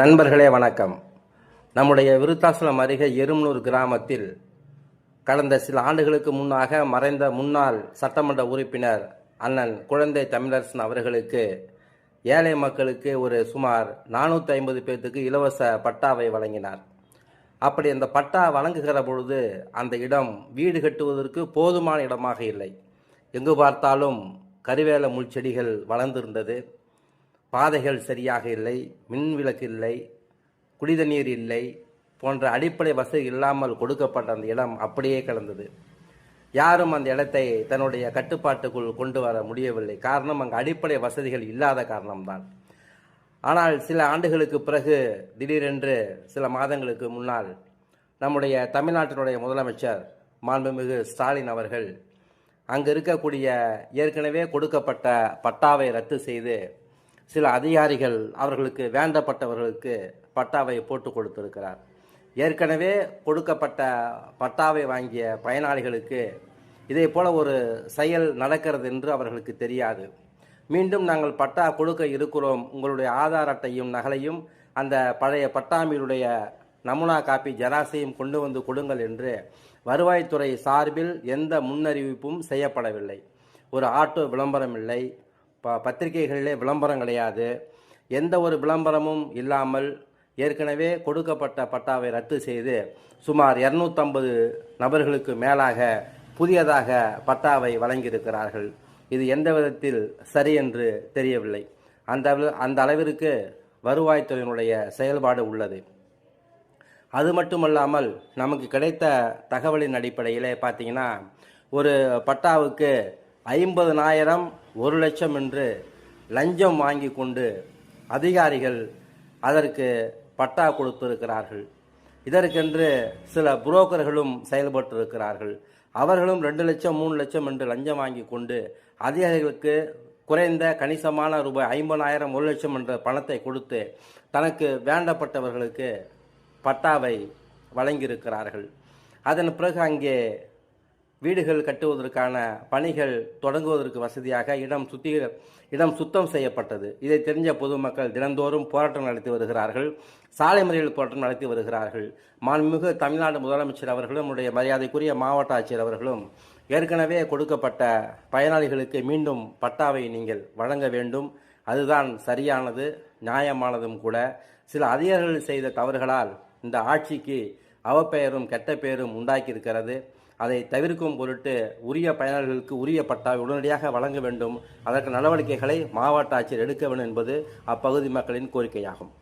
நண்பர்களே வணக்கம். நம்முடைய விருத்தாசலம் அருகே எருமனூர் கிராமத்தில் கடந்த சில ஆண்டுகளுக்கு முன்னாக மறைந்த முன்னாள் சட்டமன்ற உறுப்பினர் அண்ணன் குழந்தை தமிழரசன் அவர்களுக்கு ஏழை மக்களுக்கு ஒரு சுமார் நானூற்றி ஐம்பது பேர்த்துக்கு இலவச பட்டாவை வழங்கினார். அப்படி அந்த பட்டா வழங்குகிற பொழுது அந்த இடம் வீடு கட்டுவதற்கு போதுமான இடமாக இல்லை. எங்கு பார்த்தாலும் கருவேல முள் செடிகள் வளர்ந்திருந்தது. பாதைகள் சரியாக இல்லை மின் விளக்கு இல்லை குடிதண்ணீர் இல்லை போன்ற அடிப்படை வசதி இல்லாமல் கொடுக்கப்பட்ட அந்த இடம் அப்படியே கிடந்தது. யாரும் அந்த இடத்தை தன்னுடைய கட்டுப்பாட்டுக்குள் கொண்டு வர முடியவில்லை. காரணம் அங்கு அடிப்படை வசதிகள் இல்லாத காரணம்தான். ஆனால் சில ஆண்டுகளுக்கு பிறகு திடீரென்று சில மாதங்களுக்கு முன்னால் நம்முடைய தமிழ்நாட்டினுடைய முதலமைச்சர் மாண்புமிகு ஸ்டாலின் அவர்கள் அங்கு இருக்கக்கூடிய ஏற்கனவே கொடுக்கப்பட்ட பட்டாவை ரத்து செய்து சில அதிகாரிகள் அவர்களுக்கு வேண்டப்பட்டவர்களுக்கு பட்டாவை போட்டு கொடுத்திருக்கிறார். ஏற்கனவே கொடுக்கப்பட்ட பட்டாவை வாங்கிய பயனாளிகளுக்கு இதே போல ஒரு செயல் நடக்கிறது என்று அவர்களுக்கு தெரியாது. மீண்டும் நாங்கள் பட்டா கொடுக்க இருக்கிறோம். உங்களுடைய ஆதார் அட்டையும் நகலையும் அந்த பழைய பட்டாமியுடைய நமுனா காப்பி ஜராசையும் கொண்டு வந்து கொடுங்கள் என்று வருவாய்த்துறை சார்பில் எந்த முன்னறிவிப்பும் செய்யப்படவில்லை. ஒரு ஆட்டோ விளம்பரம் இல்லை. ப பத்திரிகைகளிலே விளம்பரம் கிடையாது. எந்த ஒரு விளம்பரமும் இல்லாமல் ஏற்கனவே கொடுக்கப்பட்ட பட்டாவை ரத்து செய்து சுமார் இரநூத்தம்பது நபர்களுக்கு மேலாக புதியதாக பட்டாவை வழங்கியிருக்கிறார்கள். இது எந்த விதத்தில் சரி என்று தெரியவில்லை. அந்த அளவு- அந்த அளவிற்கு வருவாய்த்துறையினுடைய செயல்பாடு உள்ளது. அது மட்டுமல்லாமல் நமக்கு கிடைத்த தகவலின் அடிப்படையிலே பார்த்தீங்கன்னா ஒரு பட்டாவுக்கு ஐம்பதனாயிரம் ஒரு லட்சம் என்று லஞ்சம் வாங்கி கொண்டு அதிகாரிகள் அதற்கு பட்டா கொடுத்திருக்கிறார்கள். இதற்கென்று சில புரோக்கர்களும் செயல்பட்டிருக்கிறார்கள். அவர்களும் ரெண்டு லட்சம் மூணு லட்சம் என்று லஞ்சம் வாங்கி கொண்டு அதிகாரிகளுக்கு குறைந்த கணிசமான ரூபாய் ஐம்பதாயிரம் ஒரு லட்சம் என்ற பணத்தை கொடுத்து தனக்கு வேண்டப்பட்டவர்களுக்கு பட்டாவை வழங்கியிருக்கிறார்கள். அதன் பிறகு அங்கே வீடுகள் கட்டுவதற்கான பணிகள் தொடங்குவதற்கு வசதியாக இடம் சுத்தி இடம் சுத்தம் செய்யப்பட்டது. இதை தெரிஞ்ச பொதுமக்கள் தினந்தோறும் போராட்டம் நடத்தி வருகிறார்கள். சாலை மறியல் போராட்டம் நடத்தி வருகிறார்கள். மாண்புமிகு தமிழ்நாடு முதலமைச்சர் அவர்களும் நம்முடைய மரியாதைக்குரிய மாவட்ட ஆட்சியர் அவர்களும் ஏற்கனவே கொடுக்கப்பட்ட பயனாளிகளுக்கு மீண்டும் பட்டாவை நீங்கள் வழங்க வேண்டும். அதுதான் சரியானது நியாயமானதும் கூட. சில அதிகாரிகள் செய்த தவறுகளால் இந்த ஆட்சிக்கு அவப்பெயரும் கெட்ட பெயரும் உண்டாக்கியிருக்கிறது. அதை தவிர்க்கும் பொருட்டு உரிய பயனாளிகளுக்கு உரிய பட்டாவை உடனடியாக வழங்க வேண்டும். அதற்கு நடவடிக்கைகளை மாவட்ட ஆட்சியர் எடுக்க வேண்டும் என்பது அப்பகுதி மக்களின் கோரிக்கையாகும்.